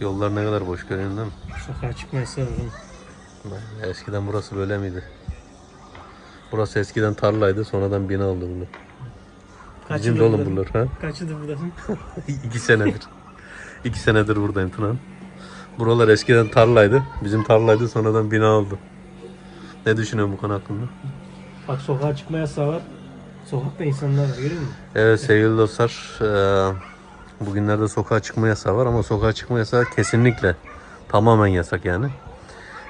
Yollar ne kadar boş görüyorsun değil mi? Sokağa çıkmayı. Vay, Eskiden burası böyle miydi? Burası eskiden tarlaydı sonradan bina oldu bunu. Kaç Bizim de oğlum buralar ha? Kaç yıldır buradasın? İki senedir. İki senedir buradayım Tunan. Buralar eskiden tarlaydı. Bizim tarlaydı sonradan bina oldu. Ne düşünüyorsun bu konu hakkında? Bak sokağa çıkma yasağı var. Sokakta insanlar var görüyor musun? Evet sevgili dostlar. eee, Bugünlerde sokağa çıkma yasağı var ama sokağa çıkma yasağı kesinlikle tamamen yasak yani.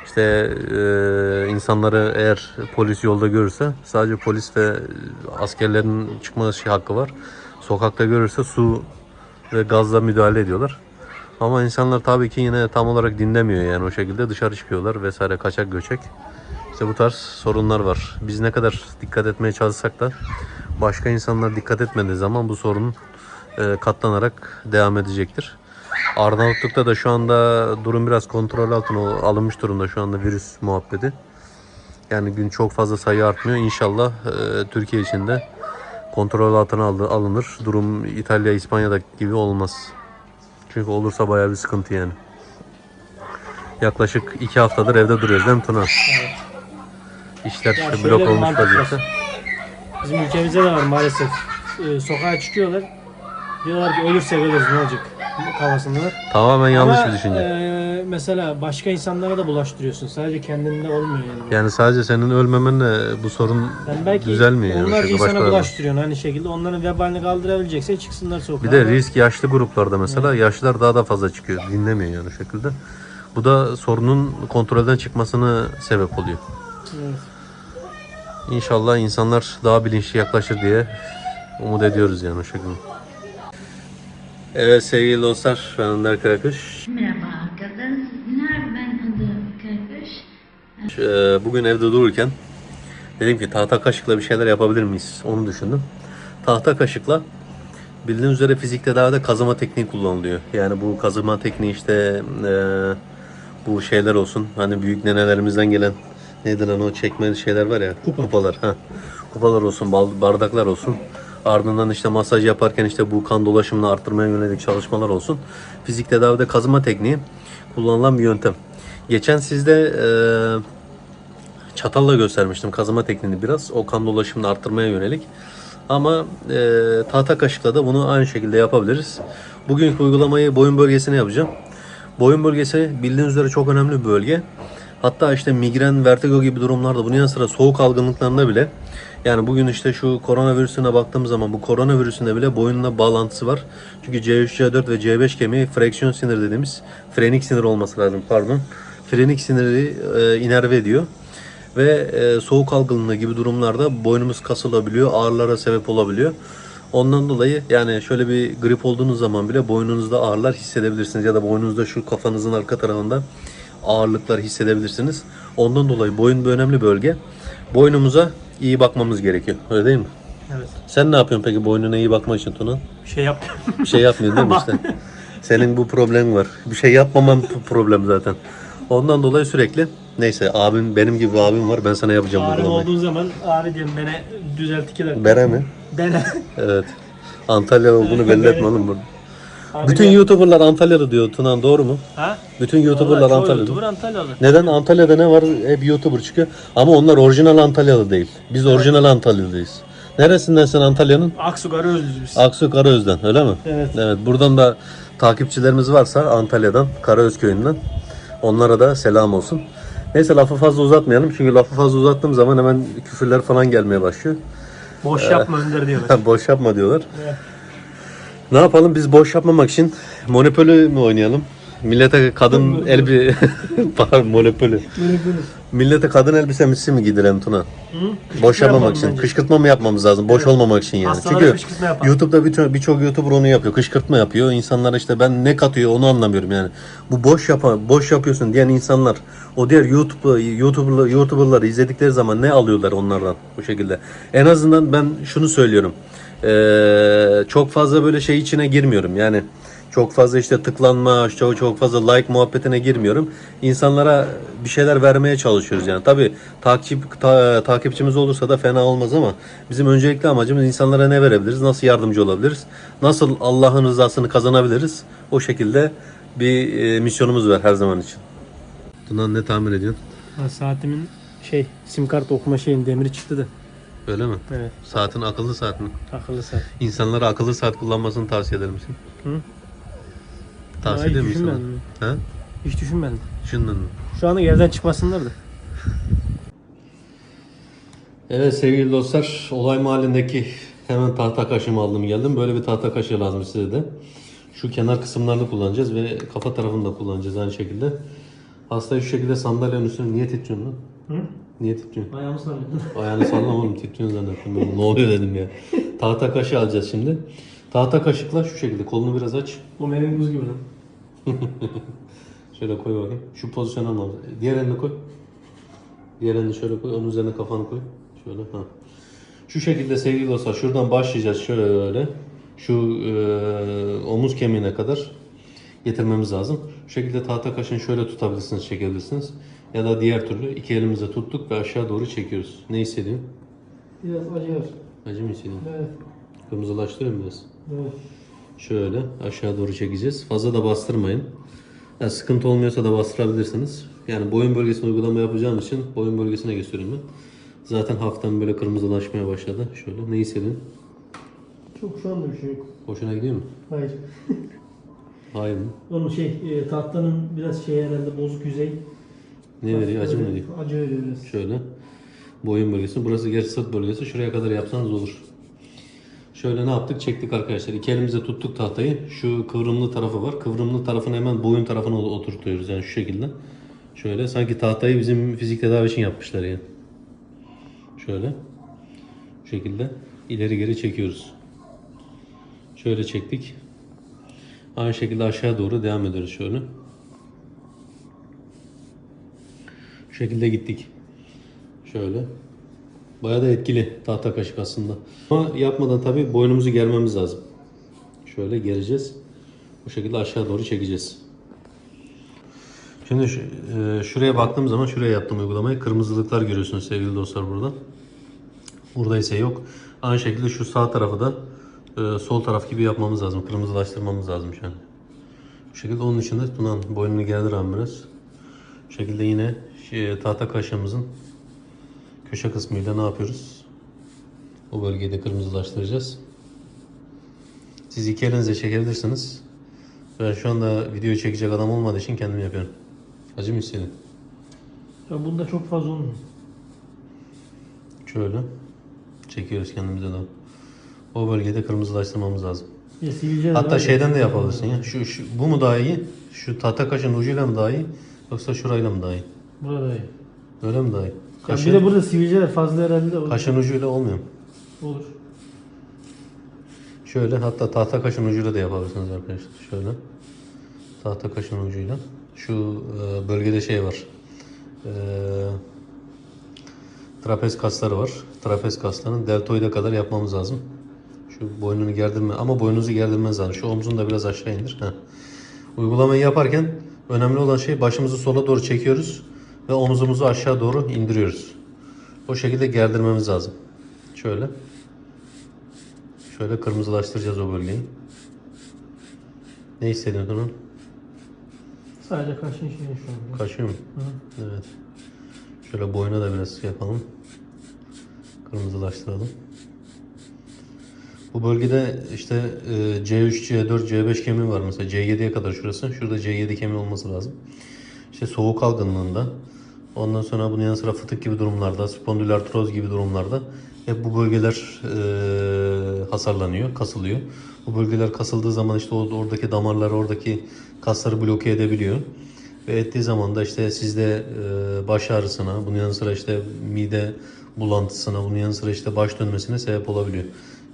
İşte eee, insanları eğer polis yolda görürse sadece polis ve askerlerin çıkma şey hakkı var. Sokakta görürse su ve gazla müdahale ediyorlar. Ama insanlar tabii ki yine tam olarak dinlemiyor yani o şekilde dışarı çıkıyorlar vesaire kaçak göçek. İşte bu tarz sorunlar var. Biz ne kadar dikkat etmeye çalışsak da başka insanlar dikkat etmediği zaman bu sorun e, katlanarak devam edecektir. Arnavutluk'ta da şu anda durum biraz kontrol altına alınmış durumda şu anda virüs muhabbeti. Yani gün çok fazla sayı artmıyor. İnşallah e, Türkiye için de kontrol altına alınır. Durum İtalya, İspanya'da gibi olmaz. Çünkü olursa bayağı bir sıkıntı yani. Yaklaşık iki haftadır evde duruyoruz değil mi Tuna? Evet. İşler Ya işte şöyle blok olmuş vaziyette. Bizim ülkemizde de var maalesef. Ee, sokağa çıkıyorlar. Diyorlar ki ölürsek ölürüz ne olacak kafasındalar. Tamamen yanlış Ama, bir düşünce. e, mesela başka insanlara da bulaştırıyorsun. Sadece kendinde olmuyor yani. Yani sadece senin ölmemenle bu sorun Yani belki düzelmiyor yani. onlarca Şöyle insana bulaştırıyorsun aynı şekilde. Onların vebalini kaldırabilecekse çıksınlar sokağa. Bir de risk yaşlı gruplarda mesela yaşlılar daha da fazla çıkıyor. Dinlemiyor yani o şekilde. Bu da sorunun kontrolden çıkmasına sebep oluyor. Evet. İnşallah insanlar daha bilinçli yaklaşır diye umut ediyoruz yani o şekilde. Evet sevgili dostlar ben Önder Karakış. Merhaba arkadaşlar, ben Adı Kardeş. Ee, Bugün evde dururken dedim ki tahta kaşıkla bir şeyler yapabilir miyiz? Onu düşündüm. Tahta kaşıkla bildiğiniz üzere fizik tedavide kazıma tekniği kullanılıyor. Yani bu kazıma tekniği işte e, bu şeyler olsun. Hani büyük nenelerimizden gelen neydi lan o çekmeli şeyler var ya. Kupa. Kupalar. Ha. Kupalar olsun, bardaklar olsun. Ardından işte masaj yaparken işte bu kan dolaşımını arttırmaya yönelik çalışmalar olsun. Fizik tedavide kazıma tekniği kullanılan bir yöntem. Geçen sizde e, çatalla göstermiştim kazıma tekniğini biraz. O kan dolaşımını arttırmaya yönelik. Ama e, tahta kaşıkla da bunu aynı şekilde yapabiliriz. Bugünkü uygulamayı boyun bölgesine yapacağım. Boyun bölgesi bildiğiniz üzere çok önemli bir bölge. Hatta işte migren, vertigo gibi durumlarda bunun yanı sıra soğuk algınlıklarında bile yani bugün işte şu koronavirüsüne baktığımız zaman bu koronavirüsünde bile boyunla bağlantısı var. Çünkü C3, C4 ve C5 kemiği freksiyon sinir dediğimiz frenik sinir olması lazım pardon. Frenik siniri e, inerve ediyor ve e, soğuk algınlığı gibi durumlarda boynumuz kasılabiliyor, ağrılara sebep olabiliyor. Ondan dolayı yani şöyle bir grip olduğunuz zaman bile boynunuzda ağrılar hissedebilirsiniz ya da boynunuzda şu kafanızın arka tarafında ağırlıklar hissedebilirsiniz. Ondan dolayı boyun bir önemli bölge. Boynumuza iyi bakmamız gerekiyor. Öyle değil mi? Evet. Sen ne yapıyorsun peki boynuna iyi bakmak için Tuna? Bir şey yap. Bir şey yapmıyorsun değil mi işte? Senin bu problem var. Bir şey yapmaman problem zaten. Ondan dolayı sürekli neyse abim benim gibi bir abim var ben sana yapacağım bu Ağrım uygulamayı. olduğun zaman abi diyorum beni düzelt iki dakika. Bere mi? Dene. Evet. Antalya olduğunu belli etme oğlum burada. Bütün gel. YouTuber'lar Antalya'da diyor Tunan doğru mu? Ha? Bütün YouTuber'lar Vallahi çoğu Antalya'da. YouTuber Antalyalı. Neden? Antalya'da ne var? Hep YouTuber çıkıyor. Ama onlar orijinal Antalyalı değil. Biz orijinal Antalyalıyız. Neresinden sen Antalya'nın? Aksu Karayözlüyüz biz. Aksu Karaöz'den öyle mi? Evet. Evet. Buradan da takipçilerimiz varsa Antalya'dan, Karaöz köyünden onlara da selam olsun. Neyse lafı fazla uzatmayalım. Çünkü lafı fazla uzattığım zaman hemen küfürler falan gelmeye başlıyor. Boş yapma Önder diyorlar. boş yapma diyorlar. Ne yapalım biz boş yapmamak için Monopoly mi oynayalım? Millete kadın elbi Pardon Monopoly. Böyle. Millete kadın elbisesi mi giydirelim Tuna? Hı? Boş yapmamak yapalım için. bence. Kışkırtma mı yapmamız lazım? Boş olmamak için yani. Hastalara Çünkü kışkırtma. YouTube'da birçok birçok YouTuber onu yapıyor. Kışkırtma yapıyor. İnsanlar işte ben ne katıyor onu anlamıyorum yani. Bu boş yapa boş yapıyorsun diyen insanlar o diğer YouTube YouTuber'lar YouTuber'ları izledikleri zaman ne alıyorlar onlardan bu şekilde. En azından ben şunu söylüyorum. Ee, çok fazla böyle şey içine girmiyorum. Yani çok fazla işte tıklanma, çok, çok fazla like muhabbetine girmiyorum. İnsanlara bir şeyler vermeye çalışıyoruz yani. Tabi takip ta- takipçimiz olursa da fena olmaz ama bizim öncelikli amacımız insanlara ne verebiliriz, nasıl yardımcı olabiliriz, nasıl Allah'ın rızasını kazanabiliriz. O şekilde bir e, misyonumuz var her zaman için. Bundan ne tamir ediyorsun? Ha, saatimin şey sim kart okuma şeyin demiri çıktı da. Öyle mi? Evet. Saatin akıllı saat mi? Akıllı saat. İnsanlara akıllı saat kullanmasını tavsiye eder misin? Hı? Tavsiye eder misin? düşünmedim. Ha? Hiç düşünmedim. Düşündün mü? Şu anda evden çıkmasınlar da. Evet sevgili dostlar, olay mahallindeki hemen tahta kaşığımı aldım geldim. Böyle bir tahta kaşığı lazım size de. Şu kenar kısımlarını kullanacağız ve kafa tarafını da kullanacağız aynı şekilde. Hastayı şu şekilde sandalyenin üstüne niye titriyorsun lan? Hı? Niye titriyorsun? Ayağımı sarıyordum. Ayağını sallama oğlum titriyorsun zannettim. Ben. Ne oluyor dedim ya. Tahta kaşığı alacağız şimdi. Tahta kaşıkla şu şekilde kolunu biraz aç. Bu buz gibi lan. Şöyle koy bakayım. Şu pozisyona almamız. Diğer elini koy. Diğer elini şöyle koy. Onun üzerine kafanı koy. Şöyle. Ha. Şu şekilde sevgili dostlar şuradan başlayacağız şöyle. Şu e, omuz kemiğine kadar getirmemiz lazım. Şu şekilde tahta kaşını şöyle tutabilirsiniz, çekebilirsiniz. Ya da diğer türlü iki elimizle tuttuk ve aşağı doğru çekiyoruz. Ne hissediyorsun? Biraz acıyor. Acı mı hissediyorsun? Evet. Kırmızılaştırıyor mu biraz? Evet. Şöyle aşağı doğru çekeceğiz. Fazla da bastırmayın. Yani sıkıntı olmuyorsa da bastırabilirsiniz. Yani boyun bölgesine uygulama yapacağım için boyun bölgesine gösteriyorum ben. Zaten hafiften böyle kırmızılaşmaya başladı. Şöyle ne hissediyorsun? Çok şu anda bir şey yok. Hoşuna gidiyor mu? Hayır. Hayır mı? Onun şey e, tahtanın biraz şey herhalde bozuk yüzey. Ne veriyor? Acı mı veriyor? Acı veriyor biraz. Şöyle. Boyun bölgesi. Burası gerçi sırt bölgesi. Şuraya kadar yapsanız olur. Şöyle ne yaptık? Çektik arkadaşlar. İki elimizle tuttuk tahtayı. Şu kıvrımlı tarafı var. Kıvrımlı tarafını hemen boyun tarafına oturtuyoruz. Yani şu şekilde. Şöyle. Sanki tahtayı bizim fizik tedavi için yapmışlar yani. Şöyle. Şu şekilde. ileri geri çekiyoruz. Şöyle çektik. Aynı şekilde aşağı doğru devam ediyoruz şöyle. Şu şekilde gittik. Şöyle. Bayağı da etkili tahta kaşık aslında. Ama yapmadan tabii boynumuzu germemiz lazım. Şöyle gereceğiz. Bu şekilde aşağı doğru çekeceğiz. Şimdi e, şuraya baktığım zaman şuraya yaptım uygulamayı. Kırmızılıklar görüyorsunuz sevgili dostlar burada. Burada ise yok. Aynı şekilde şu sağ tarafı da e, sol taraf gibi yapmamız lazım. Kırmızılaştırmamız lazım şu an. Bu şekilde onun için de Tunan boynunu gerdir biraz. Bu şekilde yine şey, tahta kaşığımızın köşe kısmıyla ne yapıyoruz? Bu bölgeyi de kırmızılaştıracağız. Siz iki elinizle çekebilirsiniz. Ben şu anda videoyu çekecek adam olmadığı için kendim yapıyorum. Acı mı hissediyorsun? Ya bunda çok fazla olmuyor. Şöyle çekiyoruz kendimize doğru. O bölgede kırmızılaştırmamız lazım. Ya Hatta şeyden de yapabilirsin ya. Şu, şu bu mu daha iyi? Şu tahta kaşın ucuyla mı daha iyi? Yoksa şurayla mı daha iyi? Burada iyi. Öyle mi daha iyi? Kaşın, bir de burada sivilceler fazla herhalde de olur. kaşın ucuyla olmuyor mu? olur. Şöyle hatta tahta kaşın ucuyla da yapabilirsiniz arkadaşlar. Şöyle. Tahta kaşın ucuyla. Şu e, bölgede şey var. E, trapez kasları var. Trapez kaslarının deltoide kadar yapmamız lazım. Şu boynunu gerdirme ama boynunuzu gerdirmeniz lazım. Şu omzunu da biraz aşağı indir. Heh. Uygulamayı yaparken önemli olan şey başımızı sola doğru çekiyoruz ve omuzumuzu aşağı doğru indiriyoruz. O şekilde gerdirmemiz lazım. Şöyle. Şöyle kırmızılaştıracağız o bölgeyi. Ne hissediyorsun onun? Sadece kaşın şeyi şu anda. Kaşıyor mu? Hı. Evet. Şöyle boyuna da biraz yapalım. Kırmızılaştıralım. Bu bölgede işte e, C3, C4, C5 kemiği var mesela C7'ye kadar şurası. Şurada C7 kemiği olması lazım. İşte soğuk algınlığında ondan sonra bunun yanı sıra fıtık gibi durumlarda, spondilartroz gibi durumlarda hep bu bölgeler e, hasarlanıyor, kasılıyor. Bu bölgeler kasıldığı zaman işte oradaki damarlar, oradaki kasları bloke edebiliyor. Ve ettiği zaman da işte sizde e, baş ağrısına, bunun yanı sıra işte mide bulantısına, bunun yanı sıra işte baş dönmesine sebep olabiliyor.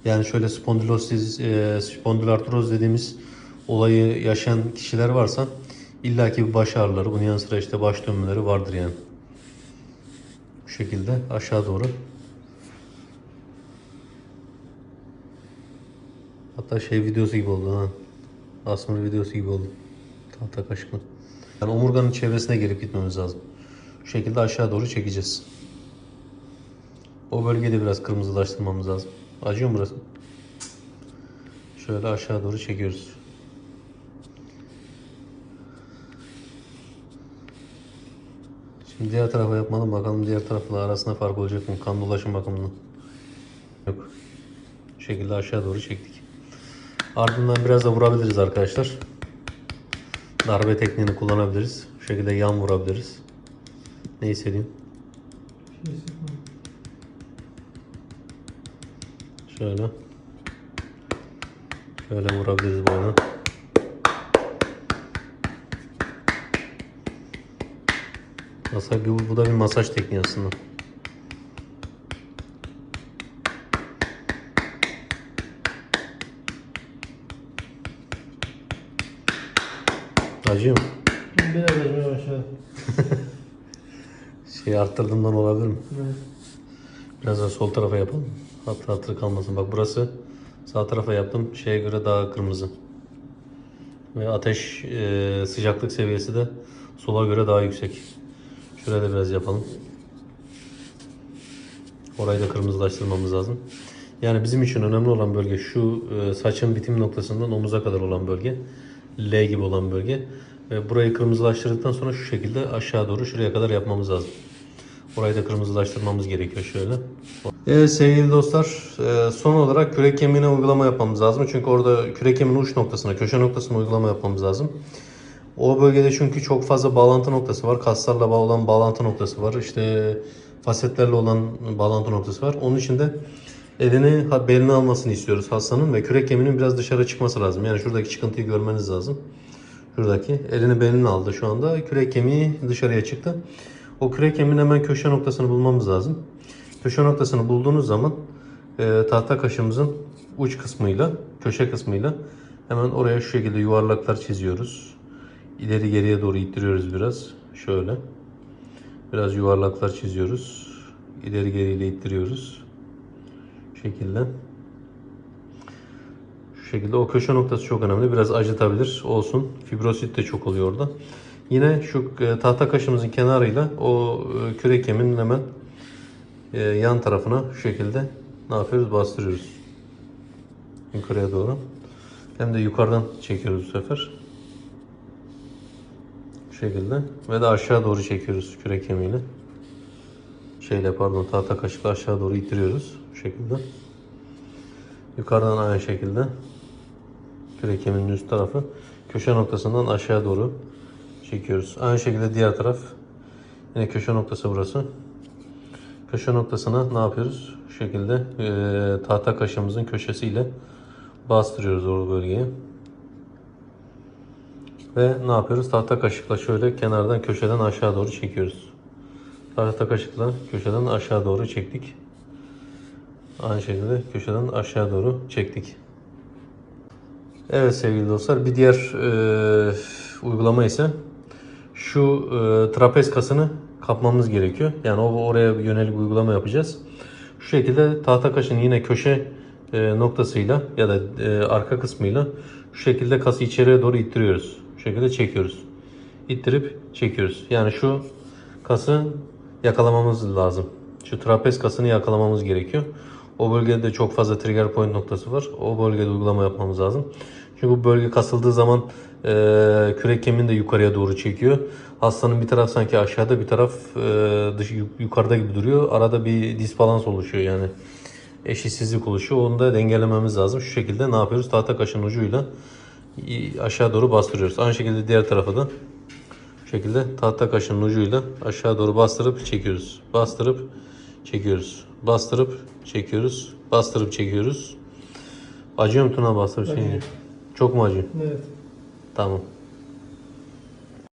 Yani şöyle spondilosis, e, spondilartroz dediğimiz olayı yaşayan kişiler varsa illaki bir baş ağrıları, bunun yanı sıra işte baş dönmeleri vardır yani. Bu şekilde aşağı doğru. Hatta şey videosu gibi oldu ha. Asmır videosu gibi oldu. Tahta kaşıklı. Yani omurganın çevresine gelip gitmemiz lazım. Şu şekilde aşağı doğru çekeceğiz. O bölgeyi de biraz kırmızılaştırmamız lazım. Acıyor mu burası? Şöyle aşağı doğru çekiyoruz. Diğer tarafa yapmadım. Bakalım diğer tarafla arasında fark olacak mı? Kan dolaşım bakımından. Yok. Bu şekilde aşağı doğru çektik. Ardından biraz da vurabiliriz arkadaşlar. Darbe tekniğini kullanabiliriz. Bu şekilde yan vurabiliriz. Ne istediğin? Şöyle. Şöyle vurabiliriz böyle. Masaj, bu, bu da bir masaj tekniği aslında. Acıyor mu? Biraz acımaya başladı. Şey arttırdığımdan olabilir mi? Evet. Biraz da sol tarafa yapalım. Hatır hatır kalmasın. Bak burası sağ tarafa yaptım. Şeye göre daha kırmızı. Ve ateş e, sıcaklık seviyesi de sola göre daha yüksek. Şuraya da biraz yapalım. Orayı da kırmızılaştırmamız lazım. Yani bizim için önemli olan bölge şu e, saçın bitim noktasından omuza kadar olan bölge. L gibi olan bölge. Ve burayı kırmızılaştırdıktan sonra şu şekilde aşağı doğru şuraya kadar yapmamız lazım. Orayı da kırmızılaştırmamız gerekiyor şöyle. Evet sevgili dostlar e, son olarak kürek kemiğine uygulama yapmamız lazım. Çünkü orada kürek kemiğinin uç noktasına, köşe noktasına uygulama yapmamız lazım. O bölgede çünkü çok fazla bağlantı noktası var. Kaslarla olan bağlantı noktası var. İşte fasetlerle olan bağlantı noktası var. Onun için de elini beline almasını istiyoruz hastanın ve kürek kemiğinin biraz dışarı çıkması lazım. Yani şuradaki çıkıntıyı görmeniz lazım. Şuradaki elini beline aldı şu anda. Kürek kemiği dışarıya çıktı. O kürek kemiğin hemen köşe noktasını bulmamız lazım. Köşe noktasını bulduğunuz zaman e, tahta kaşımızın uç kısmıyla, köşe kısmıyla hemen oraya şu şekilde yuvarlaklar çiziyoruz. İleri geriye doğru ittiriyoruz biraz. Şöyle. Biraz yuvarlaklar çiziyoruz. İleri geriyle ittiriyoruz. Şu şekilde. Şu şekilde o köşe noktası çok önemli. Biraz acıtabilir. Olsun. Fibrosit de çok oluyor orada. Yine şu e, tahta kaşımızın kenarıyla o e, kürek kemiğinin hemen e, yan tarafına şu şekilde ne yapıyoruz? Bastırıyoruz. Yukarıya doğru. Hem de yukarıdan çekiyoruz bu sefer. Şekilde. Ve de aşağı doğru çekiyoruz kürek kemiğiyle. Şeyle pardon tahta kaşıkla aşağı doğru ittiriyoruz. Bu şekilde. Yukarıdan aynı şekilde. Kürek kemiğinin üst tarafı. Köşe noktasından aşağı doğru çekiyoruz. Aynı şekilde diğer taraf. Yine köşe noktası burası. Köşe noktasına ne yapıyoruz? Şu şekilde e, tahta kaşımızın köşesiyle bastırıyoruz o bölgeye. Ve ne yapıyoruz? Tahta kaşıkla şöyle kenardan köşeden aşağı doğru çekiyoruz. Tahta kaşıkla köşeden aşağı doğru çektik. Aynı şekilde köşeden aşağı doğru çektik. Evet sevgili dostlar bir diğer e, uygulama ise şu e, trapez kasını kapmamız gerekiyor. Yani o oraya yönelik uygulama yapacağız. Şu şekilde tahta kaşın yine köşe e, noktasıyla ya da e, arka kısmıyla şu şekilde kası içeriye doğru ittiriyoruz. Şekilde çekiyoruz. İttirip çekiyoruz. Yani şu kası yakalamamız lazım. Şu trapez kasını yakalamamız gerekiyor. O bölgede çok fazla trigger point noktası var. O bölgede uygulama yapmamız lazım. Çünkü bu bölge kasıldığı zaman e, kürek kemiğini de yukarıya doğru çekiyor. Hastanın bir taraf sanki aşağıda bir taraf e, dış, yukarıda gibi duruyor. Arada bir disbalans oluşuyor yani. Eşitsizlik oluşuyor. Onu da dengelememiz lazım. Şu şekilde ne yapıyoruz? Tahta kaşın ucuyla aşağı doğru bastırıyoruz. Aynı şekilde diğer tarafa da şu şekilde tahta kaşının ucuyla aşağı doğru bastırıp çekiyoruz. Bastırıp çekiyoruz. Bastırıp çekiyoruz. Bastırıp çekiyoruz. Acıyor mu Tuna bastırıp? Acıyor. Çok mu acıyor? Evet. Tamam.